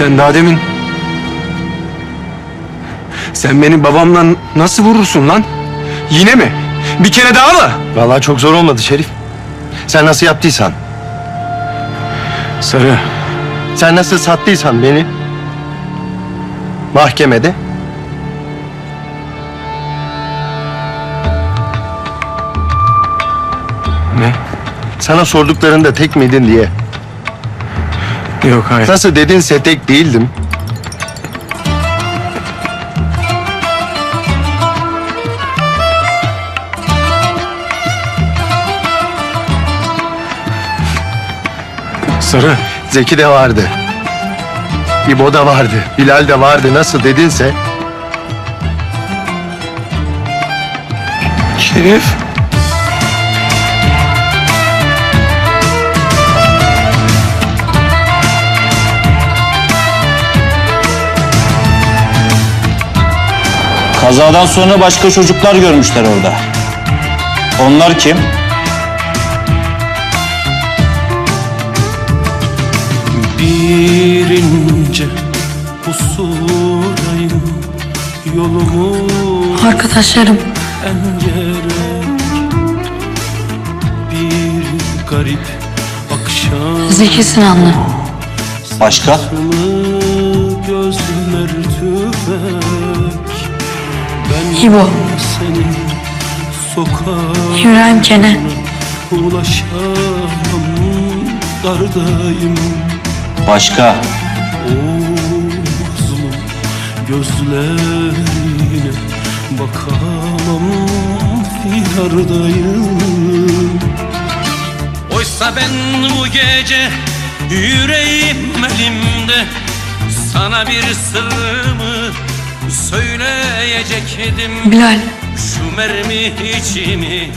Sen daha demin... Sen beni babamla nasıl vurursun lan? Yine mi? Bir kere daha mı? Vallahi çok zor olmadı Şerif. Sen nasıl yaptıysan, Sarı, sen nasıl sattıysan beni mahkemede ne? sana sorduklarında tek miydin diye. Yok hayır. Nasıl dedinse tek değildim. Sarı, Zeki de vardı. İbo da vardı. Bilal de vardı. Nasıl dedinse Şerif. Kazadan sonra başka çocuklar görmüşler orada. Onlar kim? Bir ince pusudayım Yolumu Arkadaşlarım Bir garip akşam Zeki Sinanlı. Başka? Gözler tüfek Ben İbo. ulaşamam Dardayım. Başka. Gözlerine? Bakamam Yardayım Oysa ben bu gece yüreğim elimde. Sana bir sırrımı söyleyecektim Bilal. Şu mermi içimi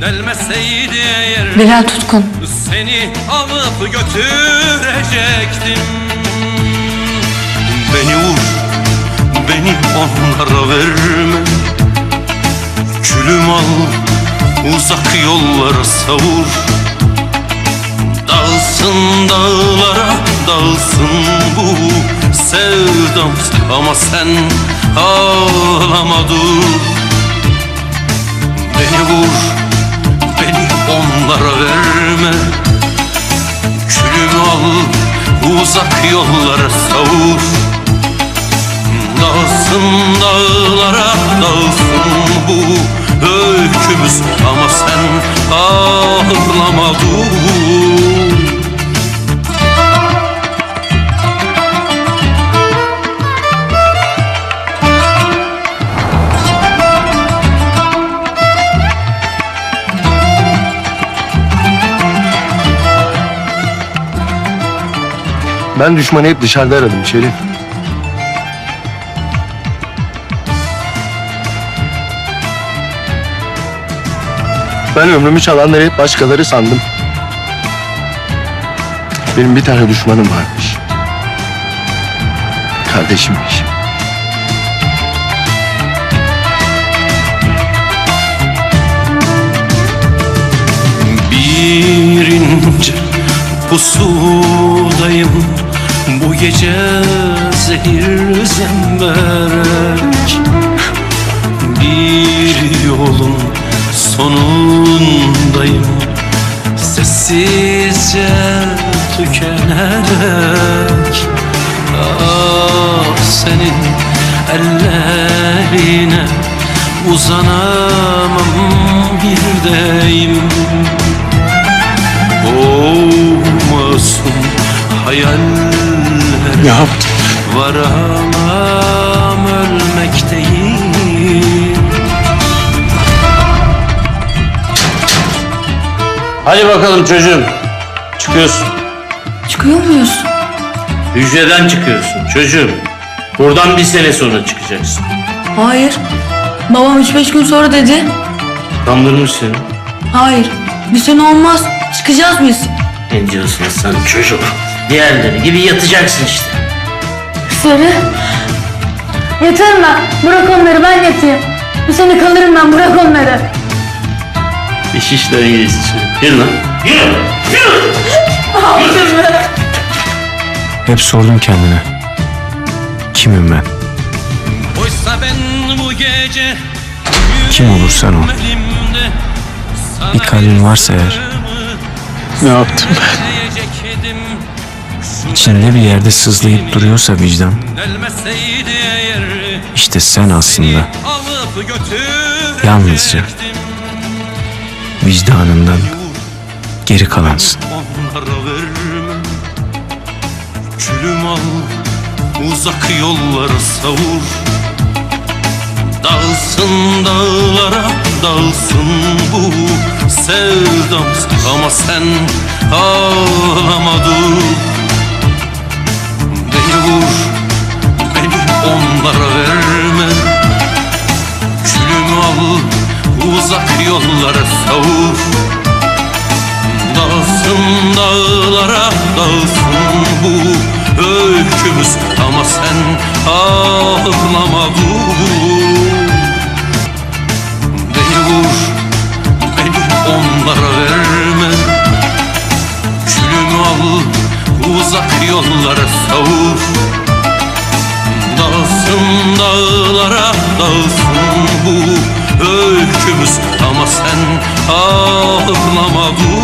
delmeseydi eğer Bilal Tutkun. seni alıp götürecektim Beni vur, beni onlara verme Külüm al, uzak yollara savur Dağılsın dağlara, dağılsın bu sevdam Ama sen ağlama dur Beni vur, beni onlara verme. Külümü al uzak yollara savur. Dağılsın dağlara dağılsın bu öykümüz Ama sen ağlama ben düşmanı hep dışarıda aradım Şerif. Ben ömrümü çalanları hep başkaları sandım. Benim bir tane düşmanım varmış. Kardeşimmiş. Bir ince pusudayım Bu gece zehir zemberek Bir yolun sonundayım. Sessizce tükenerek Ah senin ellerine uzanamam bir deyim. O masum hayaller Ne yaptın? Varamam ölmek değil Hadi bakalım çocuğum. Çıkıyorsun. Çıkıyor muyuz? Hücreden çıkıyorsun çocuğum. Buradan bir sene sonra çıkacaksın. Hayır. Babam 3-5 gün sonra dedi. Kandırmış seni. Hayır. Bir sene olmaz. Çıkacağız biz. Ne diyorsun sen çocuk? Diğerleri gibi yatacaksın işte. Sarı. Yatarım ben. Bırak onları ben yatayım. Bir sene kalırım ben bırak onları. İş işten iyisi. Yürü lan. Yürü. Yürü. Hep sordum kendine. Kimim ben? Oysa ben bu gece Kim olursan ol. Bir kalbin varsa eğer. Ne yaptım söyleyecektim. İçinde bir yerde sızlayıp duruyorsa vicdan. İşte sen aslında Yalnızca vicdanından geri kalansın. Külüm al Uzak yollara savur Dağılsın dağlara Dağılsın bu sevdamız Ama sen ağlama Dağılsın dağlara dağılsın bu öykümüz. Ama sen ağlama dur Beni vur, beni onlara verme. Külümü al, uzak yollara savur Dağılsın dağlara dağılsın bu öykümüz. Ama sen ağlama dur